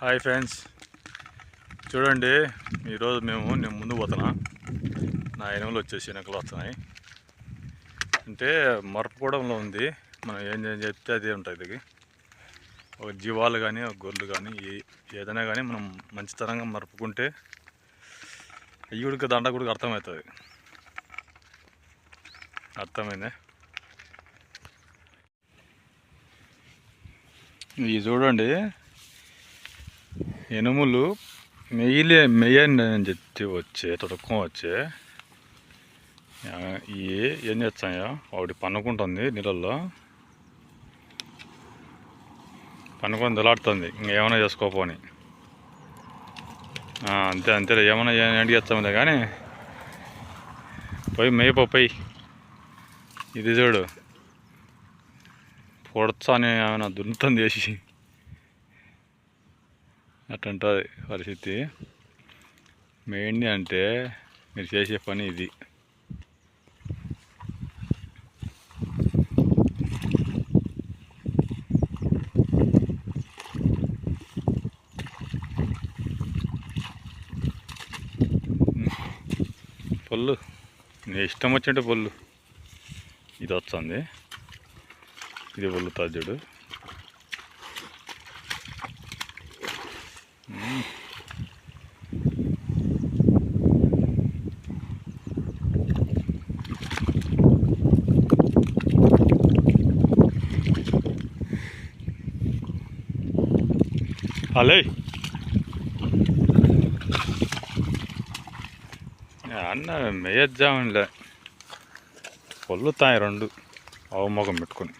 Hi friends. చూడండి ఈరోజు మేము నేను ముందు పోతున్నా. నా ఎనుములు వచ్చేసి వెనకలు వస్తున్నాయి. అంటే మరపకూడంలో ఉంది. మనం ఏం చెప్తే అదే ఉంటుంది ఇది. ఒక జీవాలు కానీ ఒక గొర్రెలు కానీ ఏ ఏదైనా కానీ మనం మంచితనంగా మరుపుకుంటే అయ్యుడికి దండ కూడా అర్థమవుతుంది. అర్థమైందే? ఇవి చూడండి ఎనుములు మెయిలే మెయ్యండి అని చెప్పి వచ్చే తొడక్కం వచ్చే. ఇవి ఏం చేస్తాయో ఒకటి పన్నుకుంటుంది నీళ్ళల్లో. పనుకొని దలాడుతుంది. ఇంకేమైనా చేసుకోపోని అంతే అంతే ఏమైనా ఏంటి కానీ. పోయి మేయపో పోయి. ఇది చూడు. పొడచాని ఏమైనా దున్నుతుంది చేసి. అట్టుంటుంది పరిస్థితి. మెయిన్ అంటే మీరు చేసే పని ఇది. పొల్లు నీ ఇష్టం వచ్చినట్టు పొల్లు ఇది వస్తుంది ఇది పొల్లుతుంది చూడు మ్మ్. అలే అన్న మేయద్దామంలే పొల్లుతాయి రెండు అవ మొగం పెట్టుకొని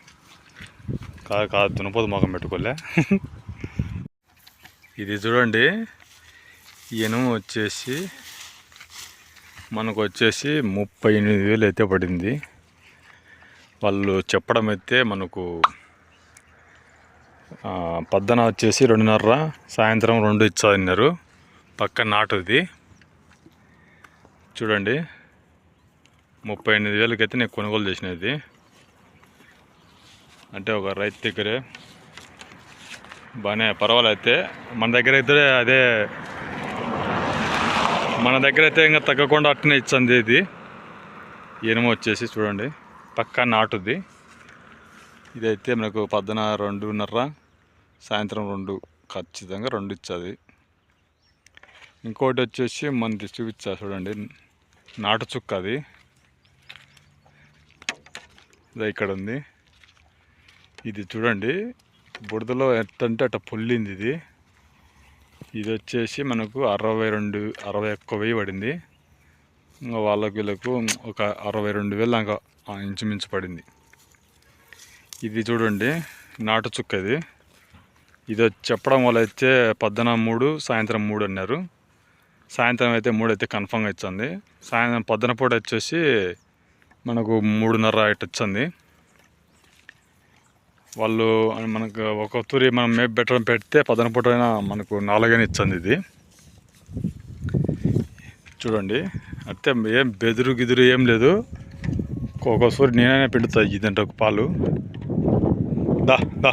కాదు కాదు దునపోదు మొగం పెట్టుకోలే ఇది చూడండి. ఇనుము వచ్చేసి మనకు వచ్చేసి ముప్పై ఎనిమిది వేలు అయితే పడింది. వాళ్ళు చెప్పడం అయితే మనకు పద్దన వచ్చేసి రెండున్నర సాయంత్రం రెండు ఇచ్చాదన్నారు పక్క నాటుది. చూడండి. ముప్పై ఎనిమిది వేలకైతే నేను కొనుగోలు చేసినది. అంటే ఒక రైతు దగ్గరే బాగానే పర్వాలైతే. మన దగ్గర అయితే అదే మన దగ్గర అయితే ఇంకా తగ్గకుండా అట్టనే ఇచ్చింది ఇది. ఇనుము వచ్చేసి చూడండి. పక్కా నాటుది. ఇదైతే మనకు పద్దన రెండున్నర సాయంత్రం రెండు ఖచ్చితంగా రెండు ఇచ్చేది. ఇంకోటి వచ్చేసి మనది చూపించా చూడండి. నాటు చుక్క అది. ఇక్కడ ఉంది ఇది చూడండి. బుడదలో ఎట్టంటే అట్ట పొల్లింది ఇది. ఇది వచ్చేసి మనకు అరవై రెండు అరవై ఒక్క వెయ్యి పడింది. ఇంకా వాళ్ళకి వీళ్ళకు ఒక అరవై రెండు వేలు దాకా ఇంచుమించు పడింది. ఇది చూడండి నాటు చుక్క ఇది. ఇది వచ్చి చెప్పడం వల్ల అయితే పొద్దున మూడు సాయంత్రం మూడు అన్నారు. సాయంత్రం అయితే మూడు అయితే కన్ఫామ్గా ఇచ్చింది. సాయంత్రం పొద్దున పూట వచ్చేసి మనకు మూడున్నర ఇటు వచ్చింది. వాళ్ళు మనకు ఒక తూరి మనం మేపు పెట్టడం పెడితే పదన పూట అయినా మనకు నాలుగైనా ఇచ్చింది ఇది. చూడండి. అయితే ఏం బెదురు గిదురు ఏం లేదు. ఒక నేనైనా పిండుతా ఇదంటే ఒక పాలు. దా దా.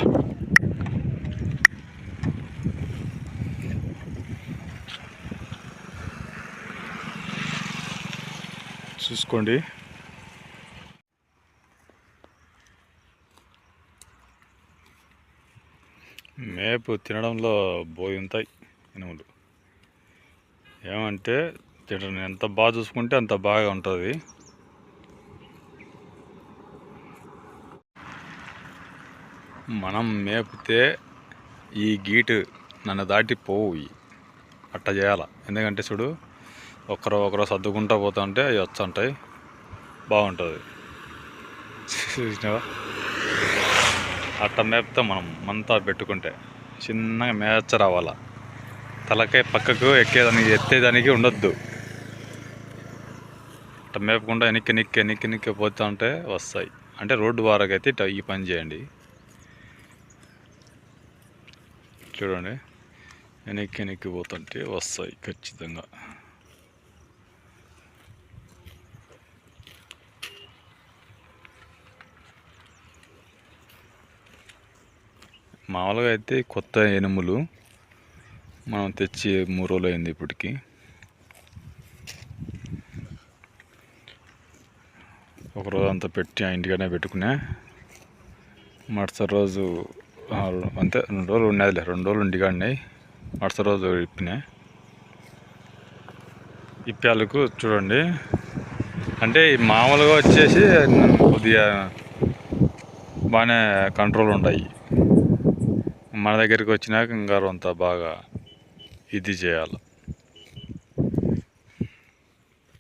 చూసుకోండి. మేపు తినడంలో బోయి ఉంటాయి ఇనుములు ఏమంటే తినడం ఎంత బాగా చూసుకుంటే అంత బాగా ఉంటుంది. మనం మేపితే ఈ గీటు నన్ను దాటి పోవు అట్ట చేయాల? ఎందుకంటే చూడు ఒకరు ఒకరు సర్దుకుంటా పోతుంటే అవి వచ్చుంటాయి. బాగుంటుంది. చూసినావా? అట్ట మేపితే మనం మంతా పెట్టుకుంటే. చిన్నగా మేచ రావాలా? తలకాయ పక్కకు ఎక్కేదానికి ఎత్తేదానికి ఉండొద్దు. అట్ట మేపకుండా ఎనిక్కి నిక్కి ఎనిక్కి నిక్కి పోతా ఉంటే వస్తాయి. అంటే రోడ్డు వారకైతే ఇట్ట ఈ పని చేయండి. చూడండి. వెనక్కి వెనక్కి పోతుంటే వస్తాయి ఖచ్చితంగా. మామూలుగా అయితే కొత్త ఎనుములు మనం తెచ్చి మూడు రోజులు అయింది ఇప్పటికి. ఒక రోజు అంతా పెట్టి ఆ ఇంటికనే పెట్టుకునే మరుసటి రోజు అంతే రెండు రోజులు ఉండేదిలే రెండు రోజులు ఇంటికాడినాయి మరుసటి రోజు ఇప్పినా. ఇప్పాలకు చూడండి. అంటే మామూలుగా వచ్చేసి కొద్దిగా బాగానే కంట్రోల్ ఉంటాయి. మన దగ్గరికి వచ్చినాక ఇంకా అంత బాగా ఇది చేయాలి.